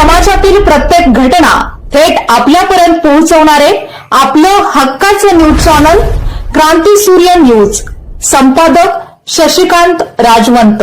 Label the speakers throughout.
Speaker 1: समाजातील प्रत्येक घटना थेट आपल्यापर्यंत पोहोचवणारे आपलं हक्काचं न्यूज चॅनल क्रांती सूर्य न्यूज. संपादक शशिकांत राजवंत.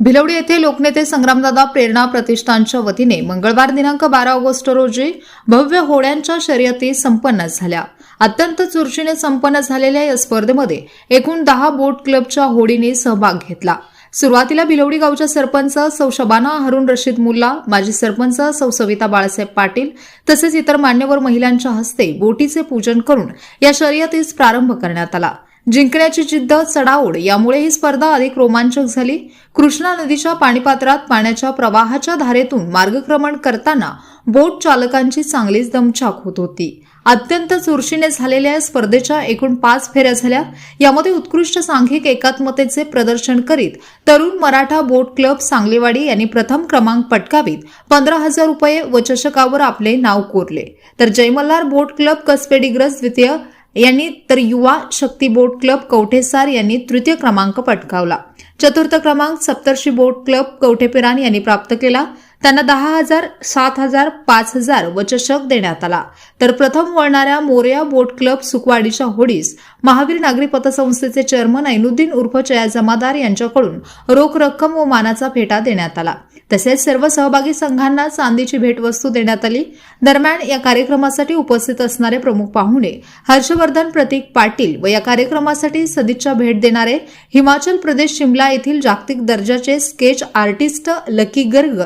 Speaker 1: भिलवडी येथे लोकनेते संग्रामदादा प्रेरणा प्रतिष्ठानच्या वतीने मंगळवार दिनांक बारा ऑगस्ट रोजी भव्य होड्यांच्या शर्यती संपन्न झाल्या. अत्यंत चुरशीने संपन्न झालेल्या या स्पर्धेमध्ये एकूण दहा बोट क्लबच्या होडीने सहभाग घेतला. सुरुवातीला बिलवडी गावच्या सरपंच सौ शबाना हरुण रशीद मुल्ला माजी सरपंच सौ सविता बाळासाहेब पाटील तसेच इतर मान्यवर महिलांच्या हस्ते बोटीचे पूजन करून या शर्यतीस प्रारंभ करण्यात आला. जिंकण्याची जिद्द चढाओढ यामुळे ही स्पर्धा अधिक रोमांचक झाली. कृष्णा नदीच्या पाणीपात्रात पाण्याच्या प्रवाहाच्या धारेतून मार्गक्रमण करताना बोट चालकांची चांगलीच दमछाक होत होती. अत्यंत चुरशीने झालेल्या या स्पर्धेच्या एकूण पाच फेऱ्या झाल्या. यामध्ये उत्कृष्ट सांघिक एकात्मतेचे प्रदर्शन करीत तरुण मराठा बोट क्लब सांगलीवाडी यांनी प्रथम क्रमांक पटकावीत. पंधरा हजार रुपये व चषकावर आपले नाव कोरले. तर जयमल्हार बोट क्लब कसपेडिग्रस द्वितीय यांनी तर युवा शक्ती बोट क्लब कवठेसार यांनी तृतीय क्रमांक पटकावला. चतुर्थ क्रमांक सप्तर्षी बोट क्लब कवठेपिरान यांनी प्राप्त केला. त्यांना दहा हजार सात हजार पाच हजार व चषक देण्यात आला. तर प्रथम वळणाऱ्या मोरया बोट क्लब सुकवाडीच्या होडीस महावीर नागरी पतसंस्थेचे चेअरमन ऐनुद्दीन उर्फ चया जमादार यांच्याकडून रोख रक्कम व मानाचा फेटा देण्यात आला. तसेच सर्व सहभागी संघांना चांदीची भेटवस्तू देण्यात आली. दरम्यान या कार्यक्रमासाठी उपस्थित असणारे प्रमुख पाहुणे हर्षवर्धन प्रतीक पाटील व या कार्यक्रमासाठी सदिच्छा भेट देणारे हिमाचल प्रदेश शिमला येथील जागतिक दर्जाचे स्केच आर्टिस्ट लकी गर्ग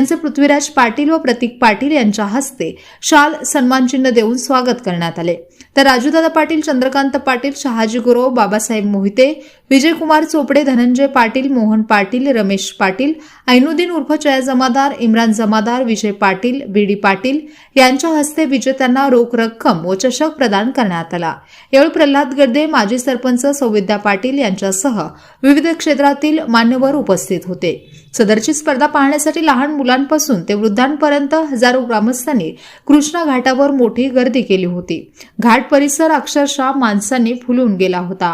Speaker 1: यांचे पृथ्वीराज पाटील व प्रतीक पाटील यांच्या हस्ते शाल सन्मानचिन्ह देऊन स्वागत करण्यात आले. तर राजूदादा पाटील चंद्रकांत पाटील शहाजी गुरव बाबासाहेब मोहिते विजयकुमार चोपडे धनंजय पाटील मोहन पाटील रमेश पाटील ऐनुद्दीन उर्फ जया जमादार इम्रान जमादार विजय पाटील बी डी पाटील यांच्या हस्ते विजेत्यांना रोख रक्कम व चषक प्रदान करण्यात आला. यावेळी प्रल्हाद गर्दे माजी सरपंच सौविद्या पाटील यांच्यासह विविध क्षेत्रातील मान्यवर उपस्थित होते. सदरची स्पर्धा पाहण्यासाठी लहान मुलांपासून ते वृद्धांपर्यंत हजारो ग्रामस्थांनी कृष्णा घाटावर मोठी गर्दी केली होती. घाट परिसर अक्षरशः माणसांनी फुलून गेला होता.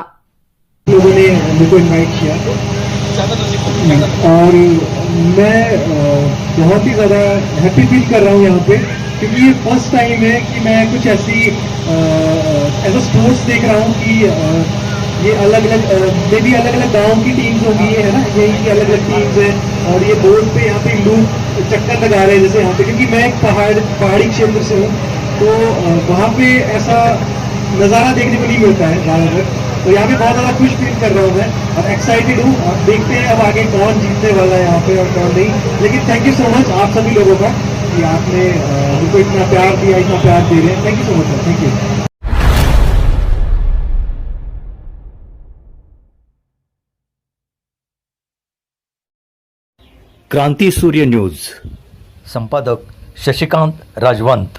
Speaker 2: लोगों ने किया। और मैं बहुत ही ज़्यादा हैप्पी फील कर रहा हूँ यहाँ पे क्योंकि ये फ़र्स्ट टाइम है कि मैं कुछ ऐसी ऐसा स्पोर्ट्स देख रहा हूँ कि अ, ये अलग अलग मे भी अलग अलग गाँव की टीम्स होंगी है ना? यही की अलग अलग टीम्स हैं और ये बोर्ड पे यहाँ पे लोग चक्कर लगा रहे हैं जैसे यहाँ पे क्योंकि मैं एक पहाड़ पहाड़ी क्षेत्र से हूँ तो वहाँ पे ऐसा नज़ारा देखने को नहीं मिलता है ज़्यादातर। तो यहाँ पे बहुत ज़्यादा खुश फील कर रहा हूँ मैं और एक्साइटेड हूँ। अब देखते हैं अब आगे कौन जीतने वाला है यहाँ पे और कौन नहीं। लेकिन थैंक यू सो मच आप सभी लोगों का कि आपने मुझको इतना प्यार दिया इतना प्यार दे रहे हैं। Thank you so much sir thank you
Speaker 3: Kranti Surya news. संपादक शशिकांत राजवंत।